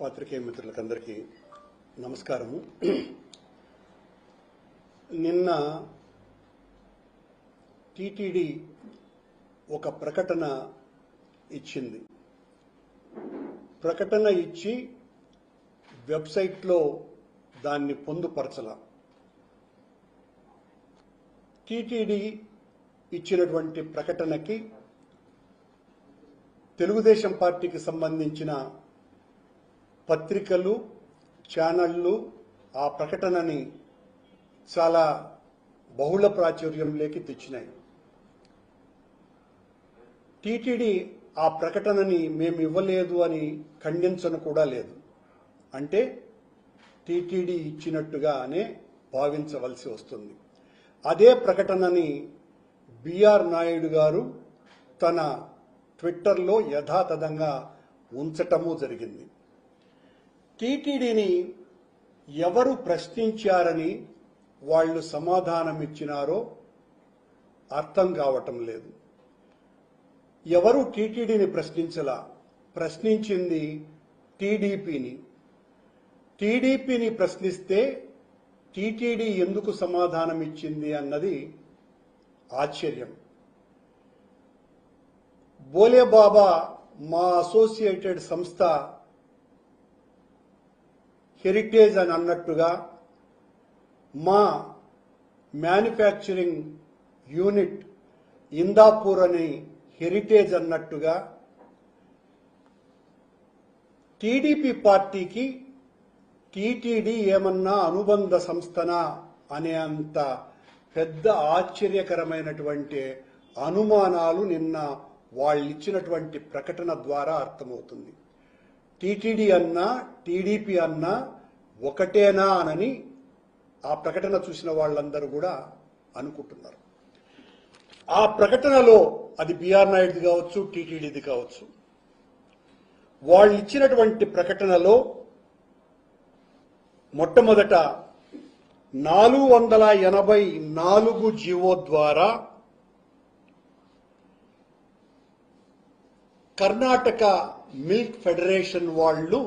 పాత్రికేయ మిత్రులకందరికీ నమస్కారము. నిన్న టిటిడి ఒక ప్రకటన ఇచ్చింది. ప్రకటన ఇచ్చి వెబ్సైట్లో దాన్ని పొందుపరచల. టిటిడి ఇచ్చినటువంటి ప్రకటనకి తెలుగుదేశం పార్టీకి సంబంధించిన పత్రికలు ఛానళ్ళు ఆ ప్రకటనని చాలా బహుళ ప్రాచుర్యంలోకి తెచ్చినాయి. టీటీడీ ఆ ప్రకటనని మేము ఇవ్వలేదు అని ఖండించను కూడా లేదు. అంటే టీటీడీ ఇచ్చినట్టుగానే భావించవలసి వస్తుంది. అదే ప్రకటనని బిఆర్ నాయుడు గారు తన ట్విట్టర్లో యథాతథంగా ఉంచటము జరిగింది. టీటీడీని ఎవరు ప్రశ్నించారని వాళ్ళు సమాధానం ఇచ్చినారో అర్థం కావటం లేదు. ఎవరు టీటీడీని ప్రశ్నించలా? ప్రశ్నించింది టీడీపీని. టీడీపీని ప్రశ్నిస్తే టీటీడీ ఎందుకు సమాధానం ఇచ్చింది అన్నది ఆశ్చర్యం. బోలే బాబా మా అసోసియేటెడ్ సంస్థ హెరిటేజ్ అని అన్నట్టుగా మా మ్యానుఫ్యాక్చరింగ్ యూనిట్ ఇందాపూర్ అని హెరిటేజ్ అన్నట్టుగా టీడీపీ పార్టీకి టీటీడీ ఏమన్నా అనుబంధ సంస్థనా అనే అంత పెద్ద ఆశ్చర్యకరమైనటువంటి అనుమానాలు నిన్న వాళ్ళు ఇచ్చినటువంటి ప్రకటన ద్వారా అర్థమవుతుంది. టీటీడీ అన్నా టీడీపీ అన్నా ఒకటేనా అనని ఆ ప్రకటన చూసిన వాళ్ళందరూ కూడా అనుకుంటున్నారు. ఆ ప్రకటనలో అది బిఆర్ నాయుడుది కావచ్చు టీటీడీది కావచ్చు. వాళ్ళు ఇచ్చినటువంటి ప్రకటనలో మొట్టమొదట నాలుగు వందల ఎనభై నాలుగు జీవో ద్వారా కర్ణాటక మిల్క్ ఫెడరేషన్ వాళ్ళు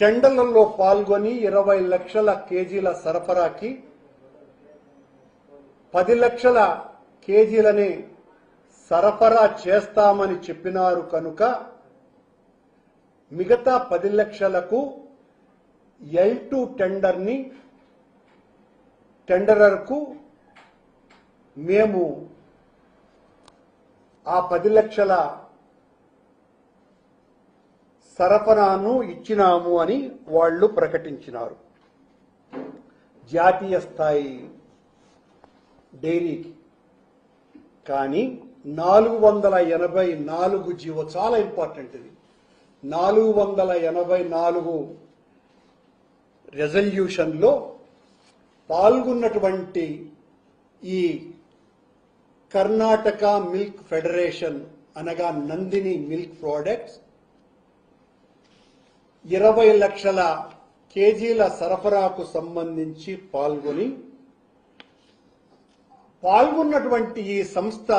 టెండర్లలో పాల్గొని ఇరవై లక్షల కేజీల సరఫరాకి పది లక్షల కేజీలని సరఫరా చేస్తామని చెప్పినారు కనుక మిగతా పది లక్షలకు ఎల్ టూ టెండర్ని టెండరర్కు మేము ఆ పది లక్షల సరఫరాను ఇచ్చినాము అని వాళ్ళు ప్రకటించినారు. జాతీయ స్థాయి డైరీకి. కానీ నాలుగు వందల ఎనభై నాలుగు జీవో చాలా ఇంపార్టెంట్ ఇది. నాలుగు వందల ఎనభై నాలుగు రెజల్యూషన్లో పాల్గొన్నటువంటి ఈ కర్ణాటక మిల్క్ ఫెడరేషన్ అనగా నందిని మిల్క్ ప్రోడక్ట్స్ ఇరవై లక్షల కేజీల సరఫరాకు సంబంధించి పాల్గొని పాల్గొన్నటువంటి ఈ సంస్థ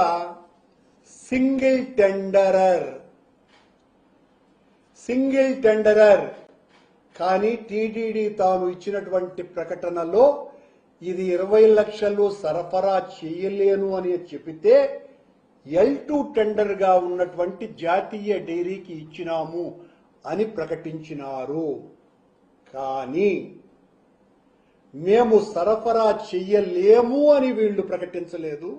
సింగిల్ టెండరర్ సింగిల్ టెండరర్. కానీ టీటీడీ తాను ఇచ్చినటువంటి ప్రకటనలో ఇది ఇరవై లక్షలు సరఫరా చేయలేను అని చెబితే ఎల్ టూ టెండర్గా ఉన్నటువంటి జాతీయ డైరీకి ఇచ్చినాము అని ప్రకటించినారు. కానీ మేము సరఫరా చెయ్యలేము అని వీళ్ళు ప్రకటించలేదు.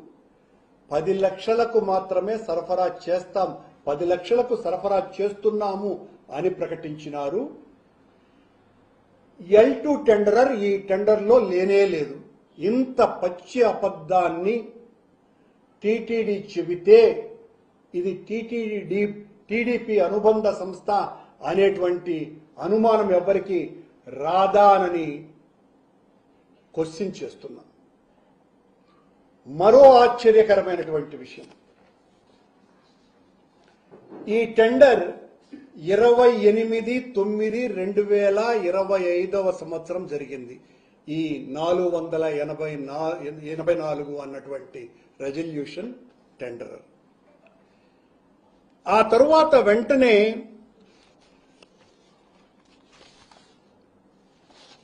పది లక్షలకు మాత్రమే సరఫరా చేస్తాం పది లక్షలకు సరఫరా చేస్తున్నాము అని ప్రకటించినారు. ఎల్ టూ టెండరర్ ఈ టెండర్లో లేనే లేదు. ఇంత పచ్చి అబద్ధాన్ని టీటీడీ చెబితే ఇది టీటీడీ టీడీపీ అనుబంధ సంస్థ అనేటువంటి అనుమానం ఎవరికి రాదానని క్వశ్చన్ చేస్తున్నా. మరో ఆశ్చర్యకరమైనటువంటి విషయం. ఈ టెండర్ ఇరవై ఎనిమిది తొమ్మిది రెండు వేల ఇరవై ఐదవ సంవత్సరం జరిగింది. ఈ నాలుగు వందల ఎనభై నా ఎనభై నాలుగు అన్నటువంటి రెజల్యూషన్ టెండర్ ఆ తరువాత వెంటనే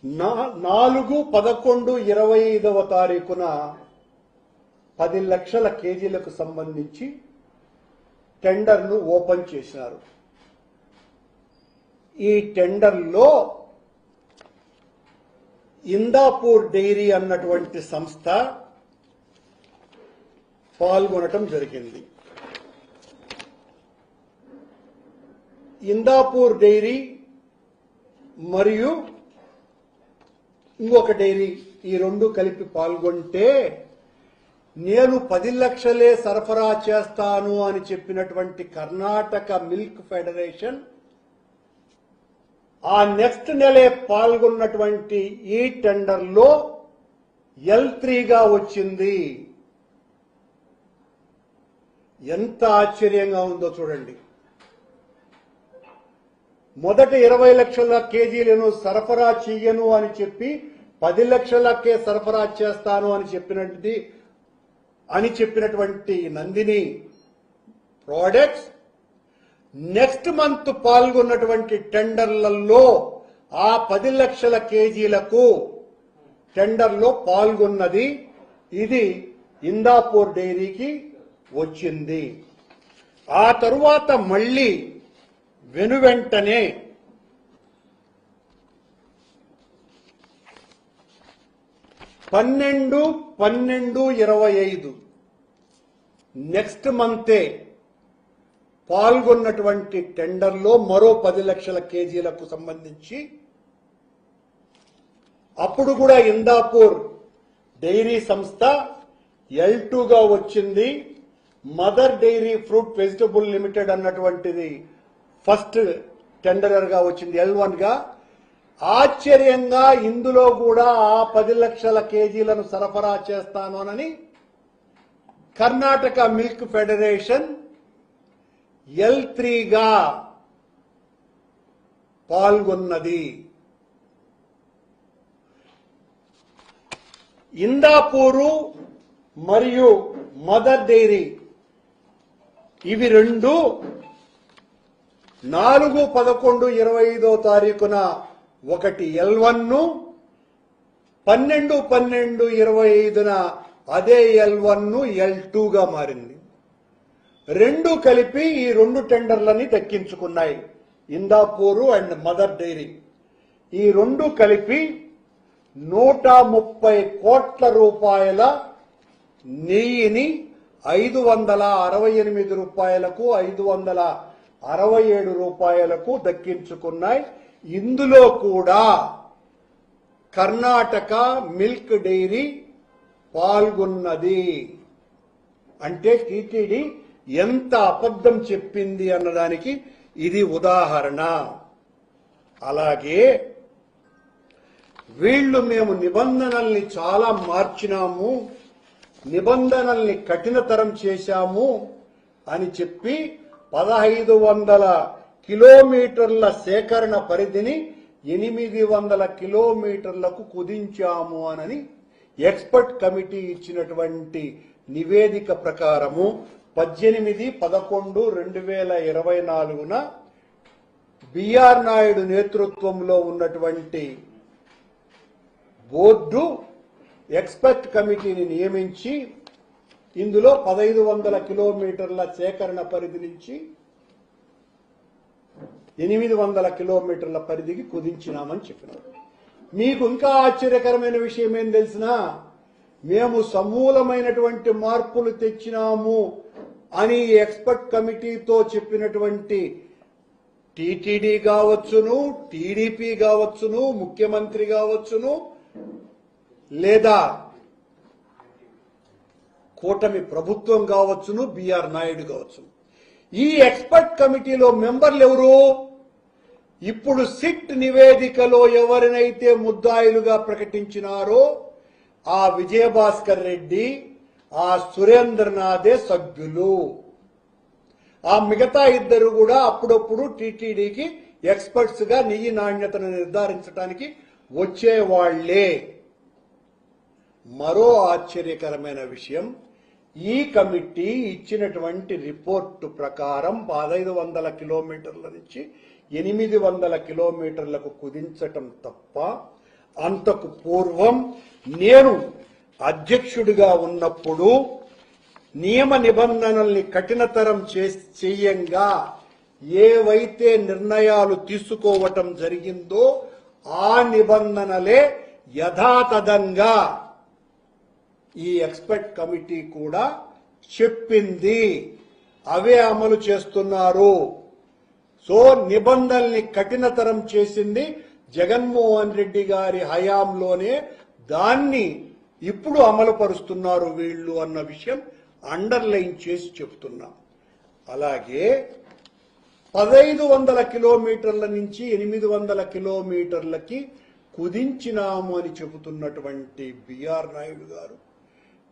నా- నాలుగు పదకొండు ఇరవై ఐదవ తారీఖున పది లక్షల కేజీలకు సంబంధించి టెండర్ను ఓపెన్ చేసినారు ఈ టెండర్లో ఇందాపూర్ డైరీ అన్నటువంటి సంస్థ పాల్గొనటం జరిగింది. ఇందాపూర్ డైరీ మరియు ఇంకొక డైరీ ఈ రెండు కలిపి పాల్గొంటే నేను పది లక్షలే సరఫరా చేస్తాను అని చెప్పినటువంటి కర్ణాటక మిల్క్ ఫెడరేషన్ ఆ నెక్స్ట్ నెలే పాల్గొన్నటువంటి ఈ టెండర్లో ఎల్ త్రీగా వచ్చింది. ఎంత ఆశ్చర్యంగా ఉందో చూడండి. మొదట ఇరవై లక్షల కేజీలను సరఫరా చెయ్యను అని చెప్పి పది లక్షలకే సరఫరా చేస్తాను అని చెప్పినది అని చెప్పినటువంటి నందిని ప్రోడక్ట్స్ నెక్స్ట్ మంత్ పాల్గొన్నటువంటి టెండర్లలో ఆ పది లక్షల కేజీలకు టెండర్లో పాల్గొన్నది. ఇది ఇందాపూర్ డైరీకి వచ్చింది. ఆ తరువాత మళ్ళీ వెనువెంటనే పన్నెండు పన్నెండు ఇరవై ఐదు. నెక్స్ట్ మంతే పాల్గొన్నటువంటి టెండర్లో మరో పది లక్షల కేజీలకు సంబంధించి అప్పుడు కూడా ఇందాపూర్ డైరీ సంస్థ ఎల్ టూగా వచ్చింది. Mother dairy fruit vegetable limited అన్నటువంటిది ఫస్ట్ టెండరర్గా వచ్చింది ఎల్ వన్గా ఆశ్చర్యంగా ఇందులో కూడా ఆ పది లక్షల కేజీలను సరఫరా చేస్తానోనని కర్ణాటక మిల్క్ ఫెడరేషన్ ఎల్ త్రీగా పాల్గొన్నది. ఇందాపూరు మరియు మదర్ డైరీ ఇవి రెండు నాలుగు పదకొండు ఇరవై ఐదో తారీఖున ఒకటి ఎల్ వన్ను పన్నెండు పన్నెండు ఇరవై ఐదున అదే ఎల్ వన్ను ఎల్ టూగా మారింది. రెండు కలిపి ఈ రెండు టెండర్లని దక్కించుకున్నాయి. Indapur and Mother Dairy. ఈ రెండు కలిపి నూట ముప్పై కోట్ల రూపాయల నెయ్యిని ఐదు వందల అరవై ఎనిమిది రూపాయలకు ఐదు వందల అరవై ఏడు రూపాయలకు దక్కించుకున్నాయి. ఇందులో కూడా కర్ణాటక మిల్క్ డైరీ పాల్గొన్నది. అంటే టీటీడీ ఎంత అబద్ధం చెప్పింది అన్నదానికి ఇది ఉదాహరణ. అలాగే వీళ్ళు మేము నిబంధనల్ని చాలా మార్చినాము నిబంధనల్ని కఠినతరం చేశాము అని చెప్పి పదహైదు వందల కిలోమీటర్ల సేకరణ పరిధిని ఎనిమిది వందల కిలోమీటర్లకు కుదించాము అనని ఎక్స్పర్ట్ కమిటీ ఇచ్చినటువంటి నివేదిక ప్రకారము పద్దెనిమిది పదకొండు రెండు వేల ఇరవై నాలుగున బిఆర్ నాయుడు నేతృత్వంలో ఉన్నటువంటి బోర్డు ఎక్స్పర్ట్ కమిటీని నియమించి ఇందులో పదహైదు వందల కిలోమీటర్ల సేకరణ పరిధి నుంచి ఎనిమిది వందల కిలోమీటర్ల పరిధికి కుదించినామని చెప్పినారు. మీకు ఇంకా ఆశ్చర్యకరమైన విషయం ఏం తెలిసినా మేము సమూలమైనటువంటి మార్పులు తెచ్చినాము అని ఎక్స్పర్ట్ కమిటీతో చెప్పినటువంటి టీటీడీ కావచ్చును టీడీపీ కావచ్చును ముఖ్యమంత్రి కావచ్చును లేదా కూటమి ప్రభుత్వం కావచ్చును బిఆర్ నాయుడు కావచ్చును. ఈ ఎక్స్పర్ట్ కమిటీలో మెంబర్లు ఎవరు? ఇప్పుడు సిట్ నివేదికలో ఎవరినైతే ముద్దాయిలుగా ప్రకటించినారో ఆ విజయభాస్కర్ రెడ్డి ఆ సురేంద్రనాథే సభ్యులు. ఆ మిగతా ఇద్దరు కూడా అప్పుడప్పుడు టీటీడీకి ఎక్స్పర్ట్స్గా నెయ్యి నాణ్యతను నిర్ధారించడానికి వచ్చేవాళ్ళే. మరో ఆశ్చర్యకరమైన విషయం ఈ కమిటీ ఇచ్చినటువంటి రిపోర్టు ప్రకారం పదహైదు వందల కిలోమీటర్ల నుంచి ఎనిమిది వందల కిలోమీటర్లకు కుదించటం తప్ప అంతకు పూర్వం నేను అధ్యక్షుడిగా ఉన్నప్పుడు నియమ నిబంధనల్ని కఠినతరం చేయంగా ఏవైతే నిర్ణయాలు తీసుకోవటం జరిగిందో ఆ నిబంధనలే యథాతథంగా ఈ ఎక్స్పర్ట్ కమిటీ కూడా చెప్పింది. అవే అమలు చేస్తున్నారు. సో నిబంధనల్ని కఠినతరం చేసింది. జగన్మోహన్ రెడ్డి గారి హయాంలోనే దాన్ని ఇప్పుడు అమలు పరుస్తున్నారు వీళ్ళు అన్న విషయం అండర్లైన్ చేసి చెప్తున్నాం. అలాగే పదైదు వందల కిలోమీటర్ల నుంచి ఎనిమిది వందల కిలోమీటర్లకి కుదించినాము అని చెబుతున్నటువంటి బిఆర్ నాయుడు గారు.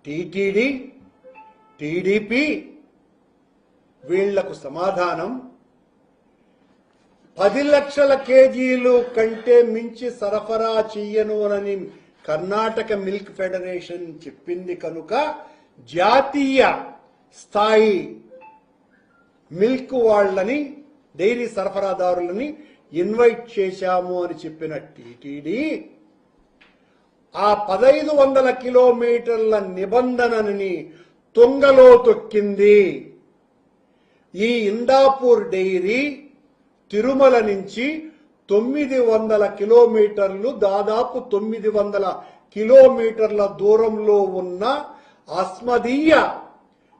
టీటీడీ టీడీపీ వీళ్ళకు సమాధానం పది లక్షల కేజీలు కంటే మించి సరఫరా చెయ్యను అని కర్ణాటక మిల్క్ ఫెడరేషన్ చెప్పింది కనుక జాతీయ స్థాయి మిల్క్ వాళ్ళని డైరీ సరఫరాదారులని ఇన్వైట్ చేశాము అని చెప్పిన టీటీడీ ఆ పదైదు వందల కిలోమీటర్ల నిబంధనని తొంగలో తొక్కింది. ఈ ఇందాపూర్ డైరీ తిరుమల నుంచి తొమ్మిది వందల కిలోమీటర్లు దాదాపు తొమ్మిది వందల కిలోమీటర్ల దూరంలో ఉన్న అస్మదీయ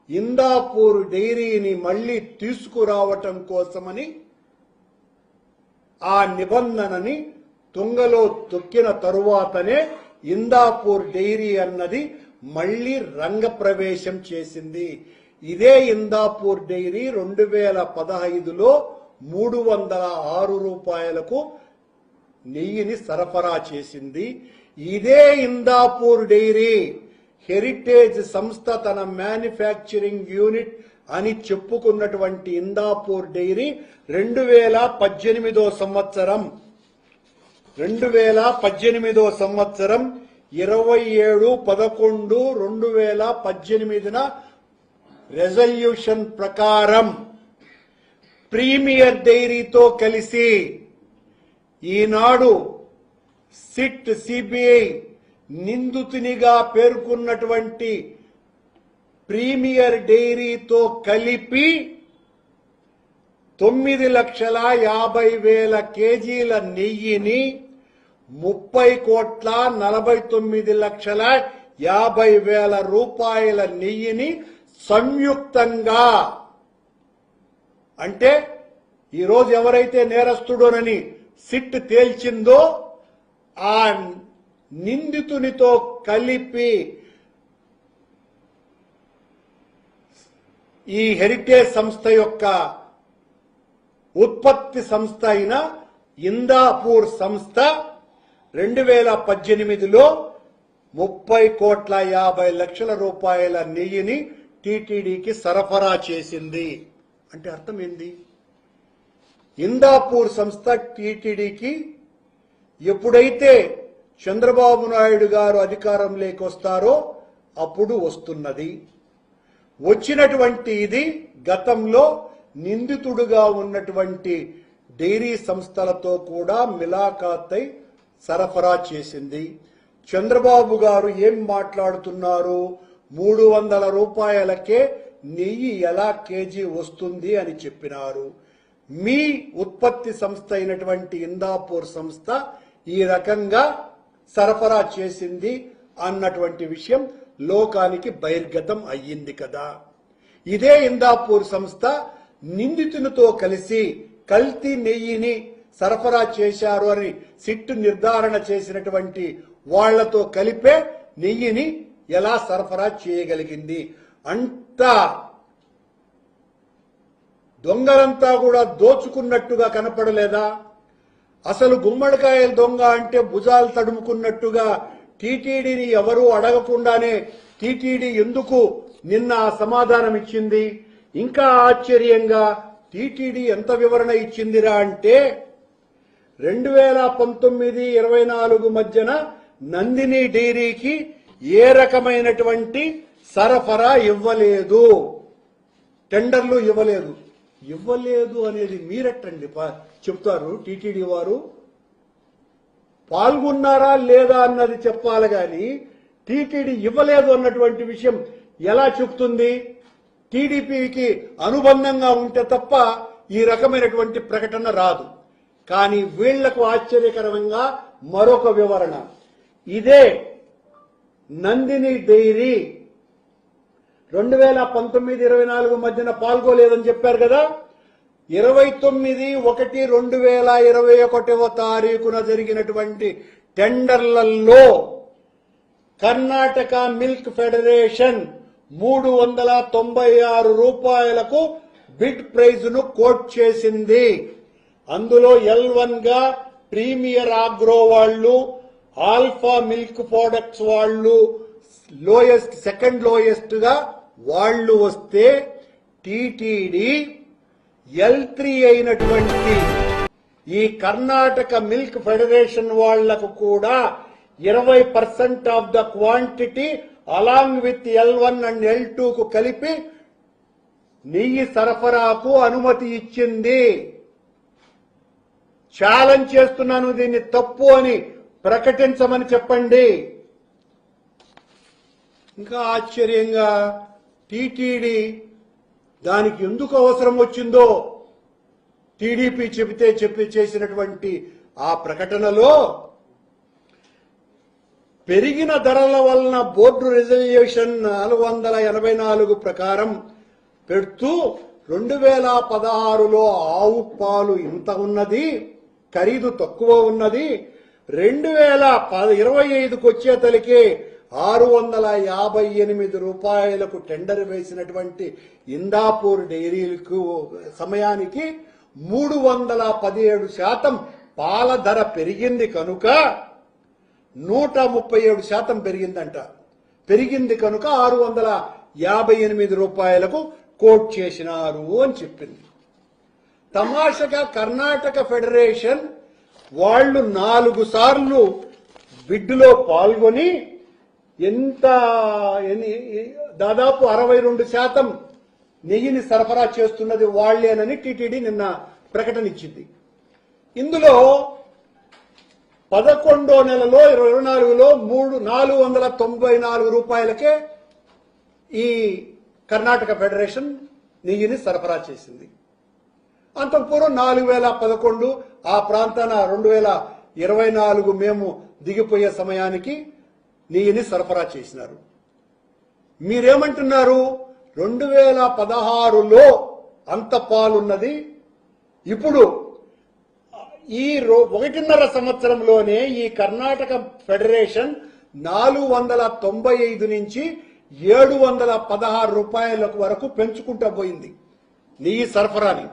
ఇందాపూర్ డైరీని మళ్ళీ తీసుకురావటం కోసమని ఆ నిబంధనని తుంగలో తొక్కిన తరువాతనే ఇందాపూర్ డైరీ అన్నది మళ్ళీ రంగప్రవేశం చేసింది. ఇదే ఇందాపూర్ డైరీ రెండు వేల పదహైదులో మూడు వందల ఆరు రూపాయలకు నెయ్యిని సరఫరా చేసింది. ఇదే ఇందాపూర్ డైరీ హెరిటేజ్ సంస్థ తన మ్యానుఫ్యాక్చరింగ్ యూనిట్ అని చెప్పుకున్నటువంటి ఇందాపూర్ డైరీ రెండు వేల పద్దెనిమిదో సంవత్సరం రెండు వేల పద్దెనిమిదో సంవత్సరం ఇరవై ఏడు పదకొండు రెండు వేల పద్దెనిమిదిన రెజల్యూషన్ ప్రకారం ప్రీమియర్ డైరీతో కలిసి ఈనాడు సిట్ సిబిఐ నిందితునిగా పేర్కొన్నటువంటి ప్రీమియర్ డైరీతో కలిపి తొమ్మిది లక్షల యాభై వేల కేజీల నెయ్యిని ముప్పై కోట్ల నలభై తొమ్మిది లక్షల యాభై వేల రూపాయల నెయ్యిని సంయుక్తంగా అంటే ఈరోజు ఎవరైతే నేరస్తుడోనని సిట్ తేల్చిందో ఆ నిందితునితో కలిపి ఈ హెరిటేజ్ సంస్థ యొక్క ఉత్పత్తి సంస్థ అయిన ఇందాపూర్ సంస్థ రెండు వేల పద్దెనిమిదిలో ముప్పై కోట్ల యాభై లక్షల రూపాయల నెయ్యిని టీటీడీకి సరఫరా చేసింది. అంటే అర్థం ఏంది ఇందాపూర్ సంస్థ టీటీడీకి ఎప్పుడైతే చంద్రబాబు నాయుడు గారు అధికారంలోకి వస్తారో అప్పుడు వస్తున్నది. వచ్చినటువంటి ఇది గతంలో నిందితుడుగా ఉన్నటువంటి డైరీ సంస్థలతో కూడా మిలాఖాతై సరఫరా చేసింది. చంద్రబాబు గారు ఏం మాట్లాడుతున్నారు? మూడు వందల రూపాయలకే నెయ్యి ఎలా కేజీ వస్తుంది అని చెప్పినారు. మీ ఉత్పత్తి సంస్థ అయినటువంటి ఇందాపూర్ సంస్థ ఈ రకంగా సరఫరా చేసింది అన్నటువంటి విషయం లోకానికి బహిర్గతం అయ్యింది కదా. ఇదే ఇందాపూర్ సంస్థ నిందితునితో కలిసి కల్తీ నెయ్యిని సరఫరా చేశారు అని సిట్టు నిర్ధారణ చేసినటువంటి వాళ్ళతో కలిపే నెయ్యిని ఎలా సరఫరా చేయగలిగింది? అంతా దొంగలంతా కూడా దోచుకున్నట్టుగా కనపడలేదా? అసలు గుమ్మడికాయల దొంగ అంటే భుజాలు తడుముకున్నట్టుగా టీటీడీని ఎవరూ అడగకుండానే టీటీడీ ఎందుకు నిన్న సమాధానం ఇచ్చింది? ఇంకా ఆశ్చర్యంగా టీటీడీ ఎంత వివరణ ఇచ్చిందిరా అంటే రెండు వేల పంతొమ్మిది ఇరవై నాలుగు మధ్యన నందిని డైరీకి ఏ రకమైనటువంటి సరఫరా ఇవ్వలేదు. టెండర్లు ఇవ్వలేదు. ఇవ్వలేదు అనేది మీరెట్టండి. చెప్తారు టీటీడీ వారు. పాల్గొన్నారా లేదా అన్నది చెప్పాలి గాని టీటీడీ ఇవ్వలేదు అన్నటువంటి విషయం ఎలా చెప్తుంది? టీడీపీకి అనుబంధంగా ఉంటే తప్ప ఈ రకమైనటువంటి ప్రకటన రాదు. కానీ వీళ్ళకు ఆశ్చర్యకరంగా మరొక వివరణ. ఇదే నందిని డైరీ రెండు వేల పంతొమ్మిది ఇరవై నాలుగు మధ్యన పాల్గొలేదని చెప్పారు కదా. ఇరవై తొమ్మిది ఒకటి రెండు వేల ఇరవై ఒకటవ తారీఖున జరిగినటువంటి టెండర్లలో కర్ణాటక మిల్క్ ఫెడరేషన్ మూడు వందల తొంభై ఆరు రూపాయలకు బిడ్ ప్రైజ్ను కోట్ చేసింది. అందులో ఎల్ వన్గా ప్రీమియర్ ఆగ్రో వాళ్ళు ఆల్ఫా మిల్క్ ప్రొడక్ట్స్ వాళ్ళు లోయెస్ట్ సెకండ్ లోయెస్ట్గా వాళ్ళు వస్తే టీటీడీ ఎల్ త్రీ అయినటువంటి ఈ కర్ణాటక మిల్క్ ఫెడరేషన్ వాళ్ళకు కూడా ఇరవై percent of the quantity along with L one and L టూకు కలిపి నెయ్యి సరఫరాకు అనుమతి ఇచ్చింది. ఛాలెంజ్ చేస్తున్నాను దీన్ని తప్పు అని ప్రకటించమని చెప్పండి. ఇంకా ఆశ్చర్యంగా టీటీడీ దానికి ఎందుకు అవసరం వచ్చిందో టీడీపీ చెబితే చెప్పి చేసినటువంటి ఆ ప్రకటనలో పెరిగిన ధరల వలన బోర్డు రిజర్వేషన్ నాలుగు వందల ఎనభై నాలుగు ప్రకారం పెడుతూ రెండు వేల పదహారులో ఆవు పాలు ఇంత ఉన్నది ఖరీదు తక్కువ ఉన్నది. రెండు వేల ప- ఇరవై ఐదుకు వచ్చేతలికే ఆరు వందల యాభై ఎనిమిది రూపాయలకు టెండర్ వేసినటువంటి ఇందాపూర్ డైరీలకు సమయానికి మూడు వందల పదిహేడు శాతం పాల ధర పెరిగింది కనుక నూట ముప్పై ఏడు శాతం పెరిగిందంట. పెరిగింది కనుక ఆరు వందల యాభై ఎనిమిది రూపాయలకు కోట్ చేసినారు అని చెప్పింది. తమాషగా కర్ణాటక ఫెడరేషన్ వాళ్ళు నాలుగు సార్లు బిడ్డులో పాల్గొని ఎంత ఎన్ని- దాదాపు అరవై రెండు శాతం నెయ్యిని సరఫరా చేస్తున్నది వాళ్ళేనని టీటీడీ నిన్న ప్రకటన ఇచ్చింది. ఇందులో పదకొండో నెలలో ఇరవై నాలుగులో మూడు నాలుగు వందల తొంభై నాలుగు రూపాయలకే ఈ కర్ణాటక ఫెడరేషన్ నెయ్యిని సరఫరా చేసింది. అంతపూర్వం నాలుగు వేల పదకొండు ఆ ప్రాంతాన రెండు వేల ఇరవై నాలుగు మేము దిగిపోయే సమయానికి నెయ్యిని సరఫరా చేసినారు. మీరేమంటున్నారు? రెండు వేల పదహారులో అంత పాలున్నది. ఇప్పుడు ఈ రో ఒకటిన్నర సంవత్సరంలోనే ఈ కర్ణాటక ఫెడరేషన్ నాలుగు వందల తొంభై ఐదు నుంచి ఏడు వందల పదహారు రూపాయల వరకు పెంచుకుంటూ పోయింది. నెయ్యి సరఫరాని.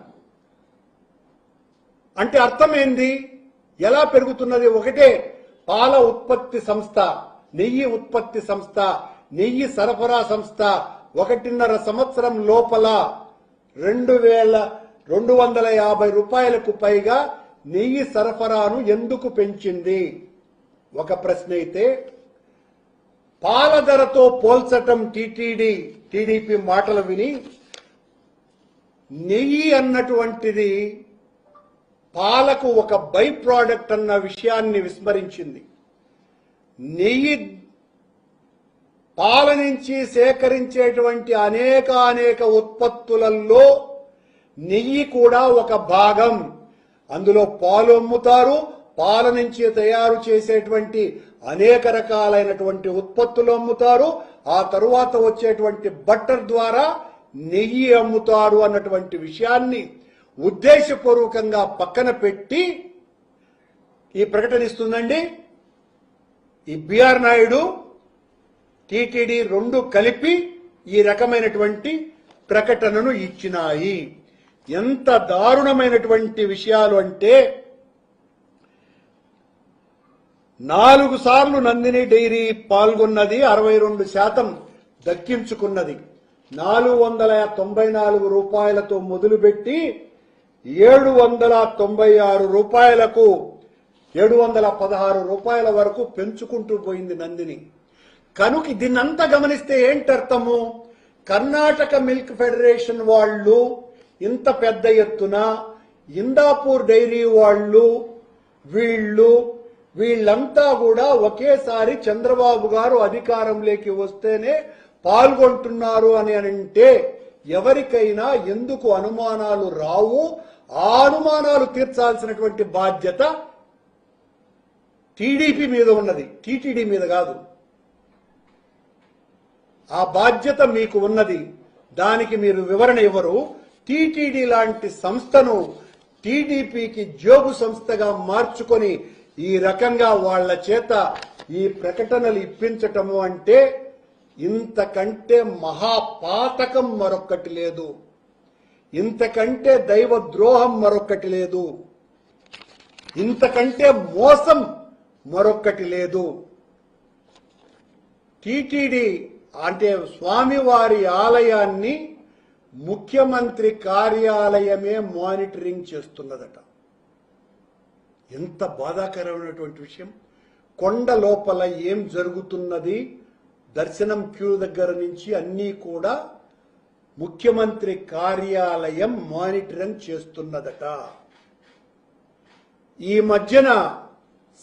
అంటే అర్థం ఏంది? ఎలా పెరుగుతున్నది? ఒకటే పాల ఉత్పత్తి సంస్థ. నెయ్యి ఉత్పత్తి సంస్థ నెయ్యి సరఫరా సంస్థ ఒకటిన్నర సంవత్సరం లోపల రెండు వేల రెండు వందల యాభై రూపాయలకు పైగా నెయ్యి సరఫరాను ఎందుకు పెంచింది? ఒక ప్రశ్న అయితే పాల ధరతో పోల్చటం టీటీడీ టీడీపీ మాటలు విని నెయ్యి అన్నటువంటిది పాలకు ఒక బై ప్రోడక్ట్ అన్న విషయాన్ని విస్మరించింది. నెయ్యి పాల నుంచి సేకరించేటువంటి అనేక అనేక ఉత్పత్తులలో నెయ్యి కూడా ఒక భాగం. అందులో పాలు అమ్ముతారు పాల నుంచి తయారు చేసేటువంటి అనేక రకాలైనటువంటి ఉత్పత్తులు అమ్ముతారు ఆ తరువాత వచ్చేటువంటి బట్టర్ ద్వారా నెయ్యి అమ్ముతారు అన్నటువంటి విషయాన్ని ఉద్దేశపూర్వకంగా పక్కన పెట్టి ఈ ప్రకటన ఇస్తుందండి. ఈ బిఆర్ నాయుడు టిటిడి రెండు కలిపి ఈ రకమైనటువంటి ప్రకటనను ఇచ్చినాయి. ఎంత దారుణమైనటువంటి విషయాలు అంటే నాలుగు సార్లు నందిని డైరీ పాల్గొన్నది అరవై రెండు శాతం దక్కించుకున్నది. నాలుగు వందల తొంభై నాలుగు రూపాయలతో మొదలుపెట్టి ఏడు వందల తొంభై ఆరు రూపాయలకు ఏడు వందల పదహారు రూపాయల వరకు పెంచుకుంటూ పోయింది నందిని. కనుక దీన్నంతా గమనిస్తే ఏంటర్థము కర్ణాటక మిల్క్ ఫెడరేషన్ వాళ్ళు ఇంత పెద్ద ఎత్తున ఇందాపూర్ డైరీ వాళ్ళు వీళ్ళు వీళ్ళంతా కూడా ఒకేసారి చంద్రబాబు గారు అధికారంలోకి వస్తేనే పాల్గొంటున్నారు అని అంటే ఎవరికైనా ఎందుకు అనుమానాలు రావు? ఆ అనుమానాలు తీర్చాల్సినటువంటి బాధ్యత టీడీపీ మీద ఉన్నది. టీటీడీ మీద కాదు. ఆ బాధ్యత మీకు ఉన్నది. దానికి మీరు వివరణ ఇవ్వరు. టీటీడీ లాంటి సంస్థను టీడీపీకి జోబు సంస్థగా మార్చుకొని ఈ రకంగా వాళ్ళ చేత ఈ ప్రకటనలు ఇప్పించటము అంటే ఇంతకంటే మహాపాతకం మరొక్కటి లేదు. ఇంతకంటే దైవ ద్రోహం మరొక్కటి లేదు. ఇంతకంటే మోసం మరొక్కటి లేదు. టిటిడి అంటే స్వామివారి ఆలయాన్ని ముఖ్యమంత్రి కార్యాలయమే మానిటరింగ్ చేస్తున్నదట. ఎంత బాధాకరమైనటువంటి విషయం. కొండ లోపల ఏం జరుగుతున్నది? దర్శనం క్యూ దగ్గర నుంచి అన్నీ కూడా ముఖ్యమంత్రి కార్యాలయం మానిటరింగ్ చేస్తున్నదట. ఈ మధ్యన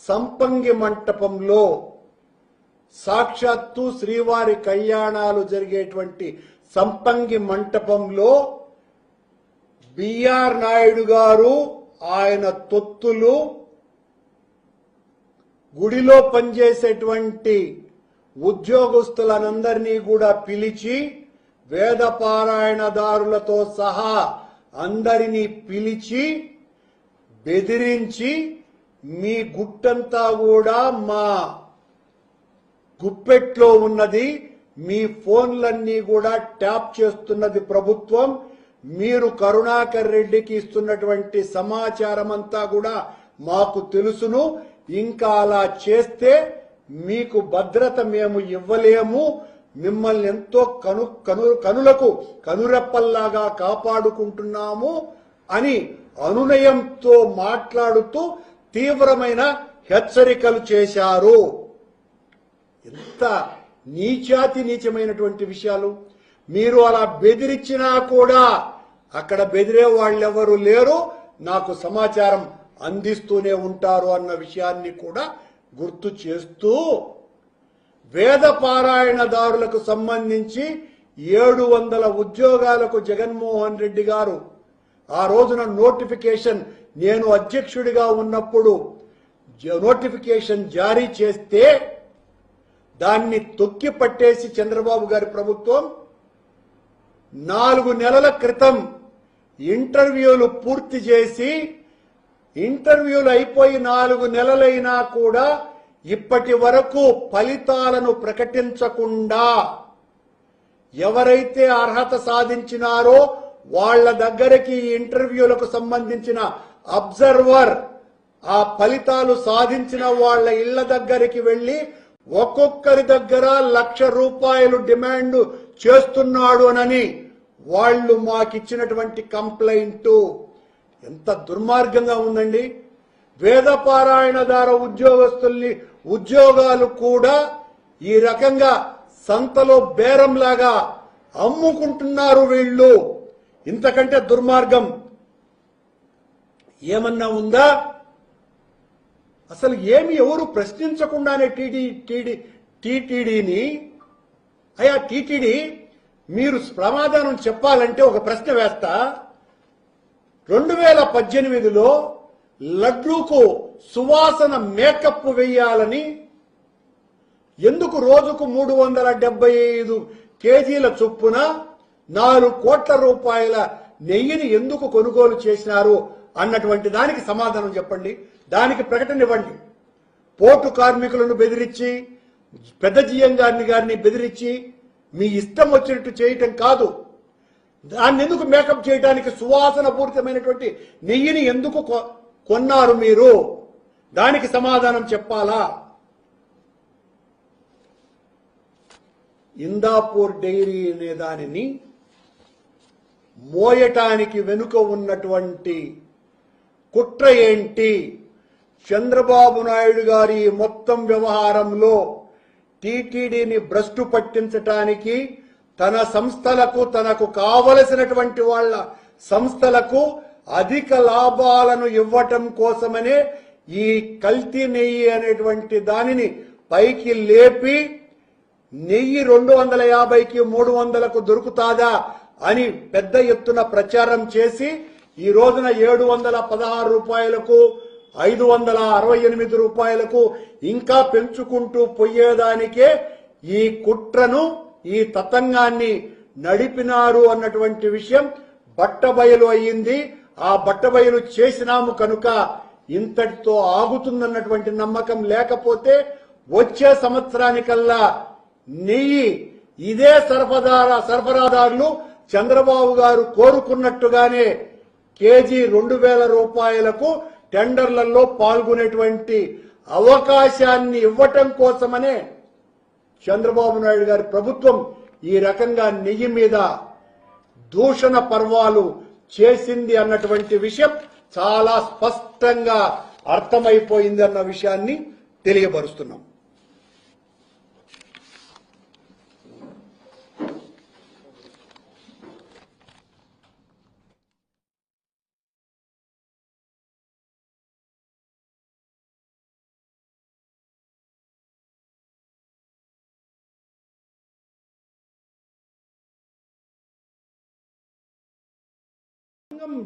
సంపంగి మంటపంలో సాక్షాత్తు శ్రీవారి కళ్యాణాలు జరిగేటువంటి సంపంగి మంటపంలో బిఆర్ నాయుడు గారు ఆయన తొత్తులు గుడిలో పనిచేసేటువంటి ఉద్యోగస్తులనందరినీ కూడా పిలిచి వేద పారాయణదారులతో సహా అందరినీ పిలిచి బెదిరించి మీ గుట్టంతా కూడా మా గుప్పెట్లో ఉన్నది మీ ఫోన్లన్నీ కూడా ట్యాప్ చేస్తున్నది ప్రభుత్వం. మీరు కరుణాకర్ రెడ్డికి ఇస్తున్నటువంటి సమాచారం అంతా కూడా మాకు తెలుసును. ఇంకా అలా చేస్తే మీకు భద్రత మేము ఇవ్వలేము. మిమ్మల్ని ఎంతో కను కను కనులకు కనురెప్పల్లాగా కాపాడుకుంటున్నాము అని అనునయంతో మాట్లాడుతూ తీవ్రమైన హెచ్చరికలు చేశారు. ఎంత నీచాతి నీచమైనటువంటి విషయాలు. మీరు అలా బెదిరించినా కూడా అక్కడ బెదిరే వాళ్ళెవరు లేరు. నాకు సమాచారం అందిస్తూనే ఉంటారు అన్న విషయాన్ని కూడా గుర్తు చేస్తూ వేద పారాయణదారులకు సంబంధించి ఏడు వందల ఉద్యోగాలకు జగన్మోహన్ రెడ్డి గారు ఆ రోజున నోటిఫికేషన్ నేను అధ్యక్షుడిగా ఉన్నప్పుడు నోటిఫికేషన్ జారీ చేస్తే దాన్ని తొక్కి పట్టేసి చంద్రబాబు గారి ప్రభుత్వం నాలుగు నెలల క్రితం ఇంటర్వ్యూలు పూర్తి చేసి ఇంటర్వ్యూలు అయిపోయి నాలుగు నెలలైనా కూడా ఇప్పటి వరకు ఫలితాలను ప్రకటించకుండా ఎవరైతే అర్హత సాధించినారో వాళ్ళ దగ్గరికి ఈ ఇంటర్వ్యూలకు సంబంధించిన అబ్జర్వర్ ఆ ఫలితాలు సాధించిన వాళ్ళ ఇళ్ళ దగ్గరికి వెళ్ళి ఒక్కొక్కరి దగ్గర లక్ష రూపాయలు డిమాండ్ చేస్తున్నాడు అనని వాళ్ళు మాకిచ్చినటువంటి కంప్లైంట్. ఎంత దుర్మార్గంగా ఉందండి. వేద పారాయణదార ఉద్యోగస్తుల్ని ఉద్యోగాలు కూడా ఈ రకంగా సంతలో బేరంలాగా అమ్ముకుంటున్నారు వీళ్ళు. ఇంతకంటే దుర్మార్గం. ఏమన్నా ఉందా? అసలు ఏమి ఎవరు ప్రశ్నించకుండానే టీడీ టీడీ టీటీడీని అయ్యా టీటీడీ మీరు సమాధానం చెప్పాలంటే ఒక ప్రశ్న వేస్తా. రెండు వేల పద్దెనిమిదిలో లడ్డూకు సువాసన మేకప్ వేయాలని ఎందుకు రోజుకు మూడు వందల డెబ్బై ఐదు కేజీల చొప్పున నాలుగు కోట్ల రూపాయల నెయ్యిని ఎందుకు కొనుగోలు చేసినారు? అన్నటువంటి దానికి సమాధానం చెప్పండి. దానికి ప్రకటన ఇవ్వండి. పోర్టు కార్మికులను బెదిరించి పెద్ద జీఎం గారిని గారిని బెదిరించి మీ ఇష్టం వచ్చినట్టు చేయటం కాదు. దాన్ని ఎందుకు మేకప్ చేయడానికి సువాసన పూరితమైనటువంటి నెయ్యిని ఎందుకు కొ- కొన్నారు మీరు? దానికి సమాధానం చెప్పాలా? ఇందాపూర్ డైరీ అనే దానిని మోయటానికి వెనుక ఉన్నటువంటి కుట్ర ఏంటి? చంద్రబాబు నాయుడు గారి మొత్తం వ్యవహారంలో టీటీడీని భ్రష్టు పట్టించటానికి తన సంస్థలకు తనకు కావలసినటువంటి వాళ్ళ సంస్థలకు అధిక లాభాలను ఇవ్వటం కోసమనే ఈ కల్తీ నెయ్యి అనేటువంటి దానిని పైకి లేపి నెయ్యి రెండు వందల యాభైకి మూడు వందలకు దొరుకుతాదా అని పెద్ద ఎత్తున ప్రచారం చేసి ఈ రోజున ఏడు వందల పదహారు రూపాయలకు ఐదు వందల అరవై ఎనిమిది రూపాయలకు ఇంకా పెంచుకుంటూ పోయేదానికే ఈ కుట్రను ఈ తతంగాన్ని నడిపినారు అన్నటువంటి విషయం బట్టబయలు అయ్యింది. ఆ బట్టబయలు చేసినాము కనుక ఇంతటితో ఆగుతుందన్నటువంటి నమ్మకం లేకపోతే వచ్చే సంవత్సరానికల్లా నెయ్యి ఇదే సరఫరా సరఫరాదారులు చంద్రబాబు గారు కోరుకున్నట్టుగానే కేజీ రెండు వేల రూపాయలకు టెండర్లలో పాల్గొనేటువంటి అవకాశాన్ని ఇవ్వటం కోసమనే చంద్రబాబు నాయుడు గారి ప్రభుత్వం ఈ రకంగా నెయ్యి మీద దూషణ పర్వాలు చేసింది అన్నటువంటి విషయం చాలా స్పష్టంగా అర్థమైపోయింది అన్న విషయాన్ని తెలియపరుస్తున్నాం.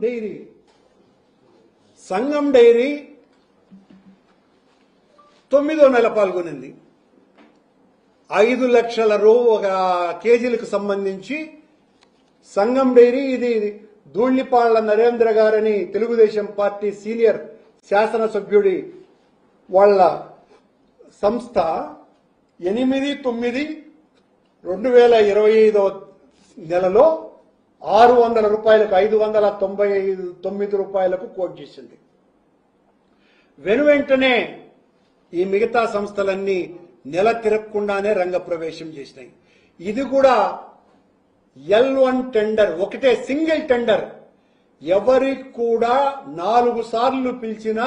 డైరీ. సంఘం డైరీ తొమ్మిదో నెల పాల్గొనింది. ఐదు లక్షల రూ ఒక కేజీలకు సంబంధించి సంఘం డైరీ ఇది ధూళ్ళిపాళ్ళ నరేంద్ర గారని తెలుగుదేశం పార్టీ సీనియర్ శాసనసభ్యుడి వాళ్ళ సంస్థ ఎనిమిది తొమ్మిది రెండు వేల ఇరవై ఐదో నెలలో ఆరు వందల రూపాయలకు ఐదు వందల తొంభై ఐదు తొమ్మిది రూపాయలకు కోట్ చేసింది. వెను వెంటనే ఈ మిగతా సంస్థలన్నీ నెల తిరగకుండానే రంగప్రవేశం చేసినాయి. ఇది కూడా ఎల్ వన్ టెండర్ ఒకటే సింగిల్ టెండర్. ఎవరికి కూడా నాలుగు సార్లు పిలిచిన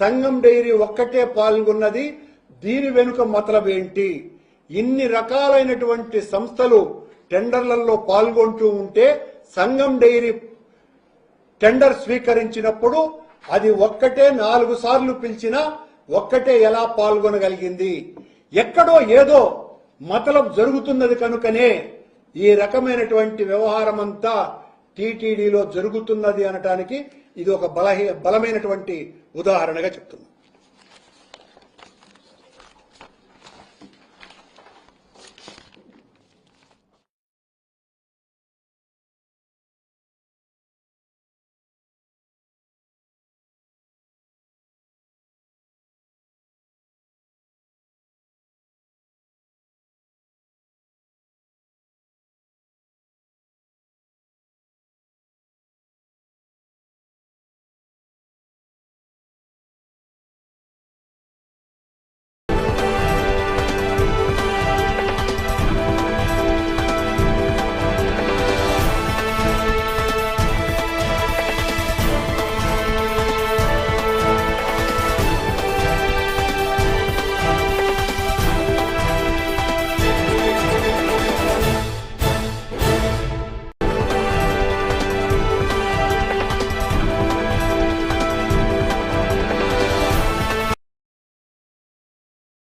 సంఘం డైరీ ఒక్కటే పాల్గొన్నది. దీని వెనుక మతలబేంటి? ఏంటి ఇన్ని రకాలైనటువంటి సంస్థలు టెండర్లలో పాల్గొంటూ ఉంటే సంఘం డైరీ టెండర్ స్వీకరించినప్పుడు అది ఒక్కటే నాలుగు సార్లు పిలిచినా ఒక్కటే ఎలా పాల్గొనగలిగింది? ఎక్కడో ఏదో మతలం జరుగుతున్నది కనుకనే ఈ రకమైనటువంటి వ్యవహారం అంతా టీటీడీలో జరుగుతున్నది అనటానికి ఇది ఒక బలహీ బలమైనటువంటి ఉదాహరణగా చెప్తున్నాం.